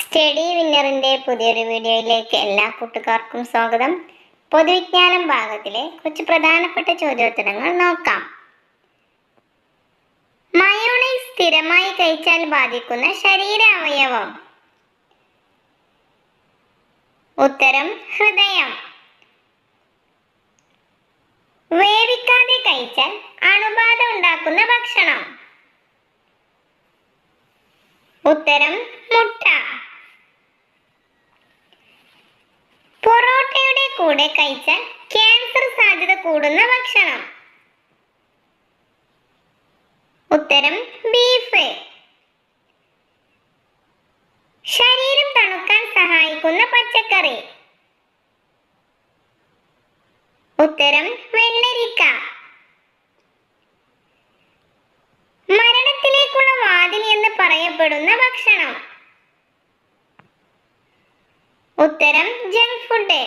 Study വിന്നറിന്റെ പുതിയൊരു വീഡിയോയിലേക്ക് എല്ലാ കൂട്ടുകാർക്കും സ്വാഗതം. പൊതുവിജ്ഞാനം ഭാഗത്തിലെ കുറച്ച് പ്രധാനപ്പെട്ട ചോദ്യോത്തരങ്ങൾ നോക്കാം. മയോണൈസ് സ്ഥിരമായി കഴിച്ചാൽ ബാധിക്കുന്ന ശരീര അവയവം ഉത്തരം ഹൃദയം. വേവിക്കാതെ കഴിച്ചാൽ അണുബാധ ഉണ്ടാക്കുന്ന ഭക്ഷണം. ഉത്തരം മുട്ട. പൊറോട്ടയുടെ കൂടെ കഴിച്ചാൽ ക്യാൻസർ സാധ്യത കൂടുന്ന ഭക്ഷണം. ഉത്തരം ബീഫ് ശരീരം തണുക്കാൻ സഹായിക്കുന്ന പച്ചക്കറി. ഉത്തരം വെള്ളരിക്ക. മരണത്തിലേക്കുള്ള വാതിൽ പറയപ്പെടുന്ന ഭക്ഷണം. ഉത്തരം ജങ്ക് ഫുഡ്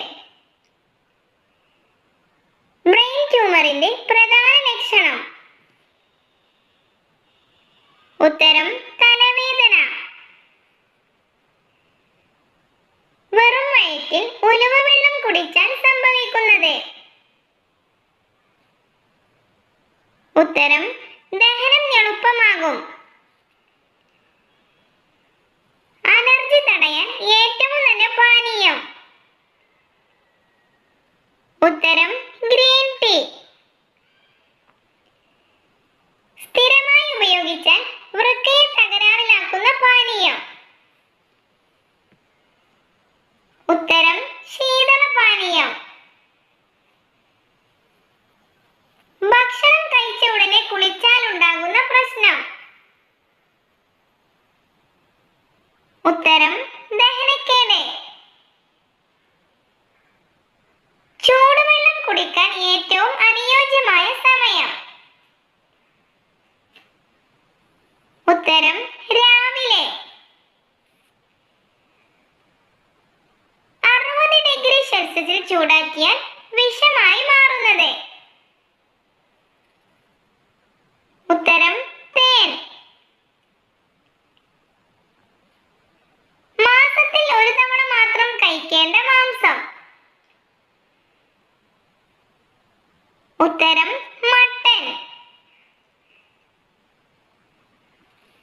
ബ്രെയിൻ ട്യൂമറിന്റെ പ്രധാന ലക്ഷണം. ഉത്തരം തലവേദന. വെറും വയറ്റിൽ ഉലുവ വെള്ളം കുടിച്ചാൽ സംഭവിക്കുന്നത്. ഉത്തരം ദഹനം എളുപ്പമാകും. അലർജി തടയാൻ ഏറ്റവും നല്ല പാനീയം. ഉത്തരം ഗ്രീൻ ടീ. സ്ഥിരമായി ഉപയോഗിച്ചാൽ ഉത്തരം ദഹനക്കേട്. ചൂടുവെള്ളം കുടിക്കാൻ ഏറ്റവും അനുയോജ്യമായ സമയം. ഉത്തരം രാവിലെ. അറുപത് ഡിഗ്രി സെൽഷ്യസിൽ ചൂടാക്കിയാൽ വിഷമായി മാറുന്നത് ഉത്തരം തേൻ മാസത്തിൽ ഒരു തവണ മാത്രം കഴിക്കേണ്ട മാംസം ഉത്തരം മട്ടൻ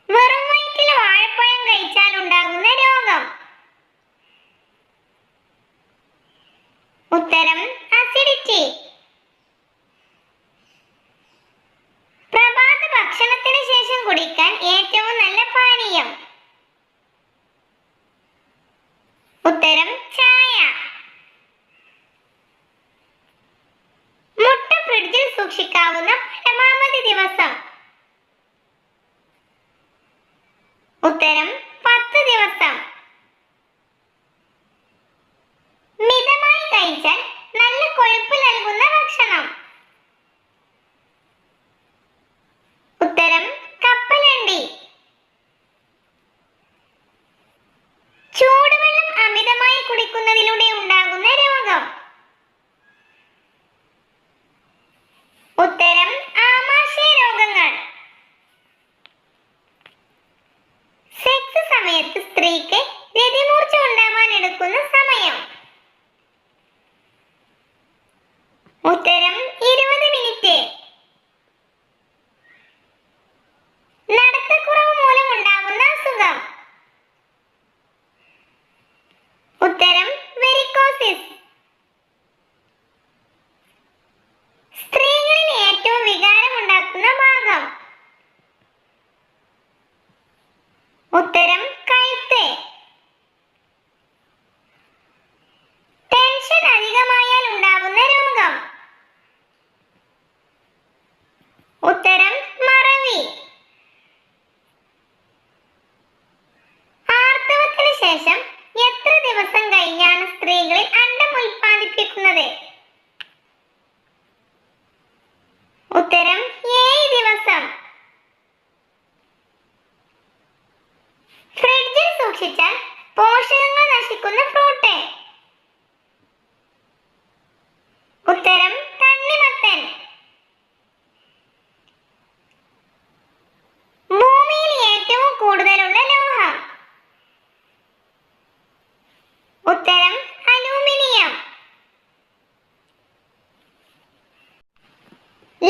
വെറും വയറ്റിൽ വാഴപ്പഴം കഴിച്ചാൽ ഉണ്ടാകുന്ന രോഗം ഉത്തരം അസിഡിറ്റി പ്രഭാത ഭക്ഷണത്തിന് ശേഷം കുടിക്കാൻ ഏറ്റവും നല്ല പാനീയം ഉത്തരം ചായ മുട്ട ഫ്രിഡ്ജിൽ സൂക്ഷിക്കാവുന്ന പരമാവധി ദിവസം. ഉത്തരം പത്ത് ദിവസം. മിതമായി കഴിച്ചാൽ നല്ല കൊഴുപ്പ് നൽകുന്ന ഭക്ഷണം. സ്ത്രീക്ക് രതിമൂർച്ച ഉണ്ടാവാൻ എടുക്കുന്ന സമയം. ഉത്തരം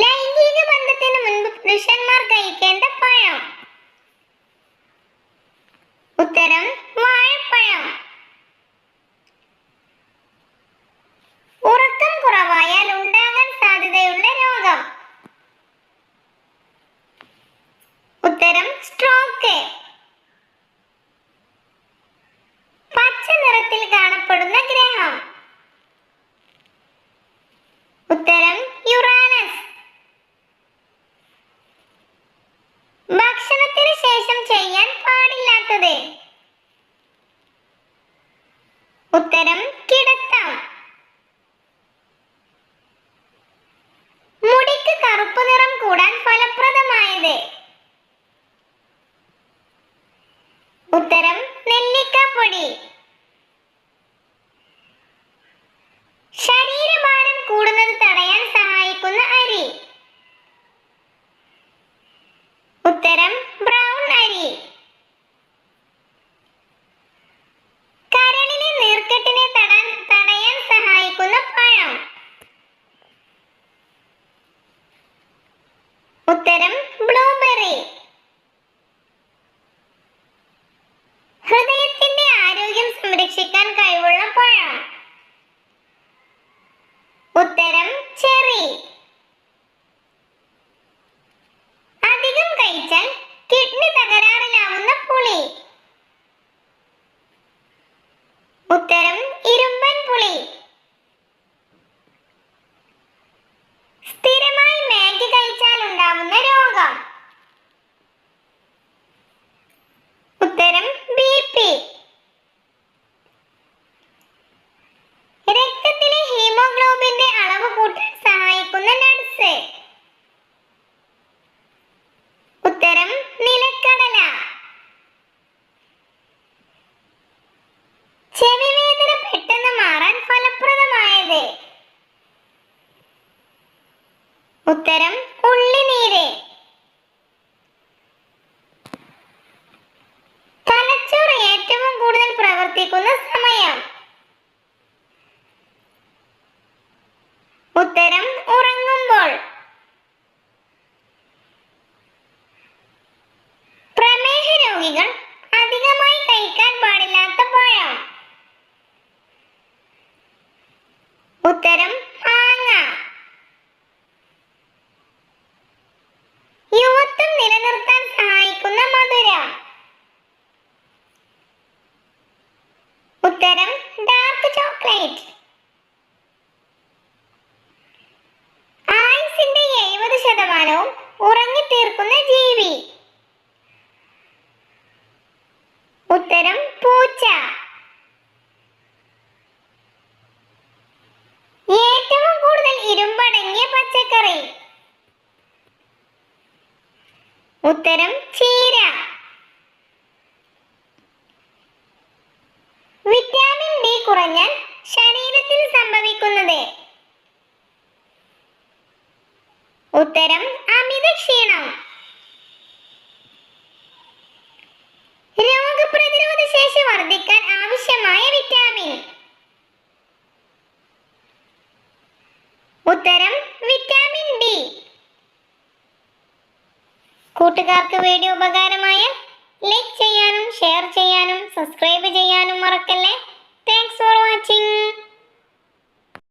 ലൈംഗിക ബന്ധത്തിന് മുൻപ് പുരുഷന്മാർ കഴിക്കേണ്ട പഴം. ചെയ്യാൻ പാടില്ലാത്തത്. ഉത്തരം കിടത്താം. മുടിക്ക് കറുപ്പ് നിറം കൂടാൻ ഫലപ്രദമായത്. ഉത്തരം നെല്ലിക്കപ്പൊടി. സംരക്ഷിക്കാൻ കഴിവുള്ള പഴം. ഉത്തരം ചെറി. ഉത്തരം ഉള്ളിനീര്. തലച്ചോറ് ഏറ്റവും കൂടുതൽ പ്രവർത്തിക്കുന്ന സമയം. ഉത്തരം ഉറങ്ങുമ്പോൾ. പ്രമേഹ രോഗികൾ ഉത്തരം പൂച്ച. ഏറ്റവും കൂടുതൽ ഇരുമ്പടങ്ങിയ പച്ചക്കറി. ഉത്തരം ചീര. വിറ്റാമിൻ ഡി കുറഞ്ഞാൽ ശരീരത്തിൽ സംഭവിക്കുന്നത്. ഉത്തരം ഉത്തരം വിറ്റാമിൻ ഡി കൂട്ടുകാർക്ക് വീഡിയോ ഉപകാരമായ ലൈക്ക് ചെയ്യാനും ഷെയർ ചെയ്യാനും സബ്സ്ക്രൈബ് ചെയ്യാനും മറക്കല്ലേ. Thanks for watching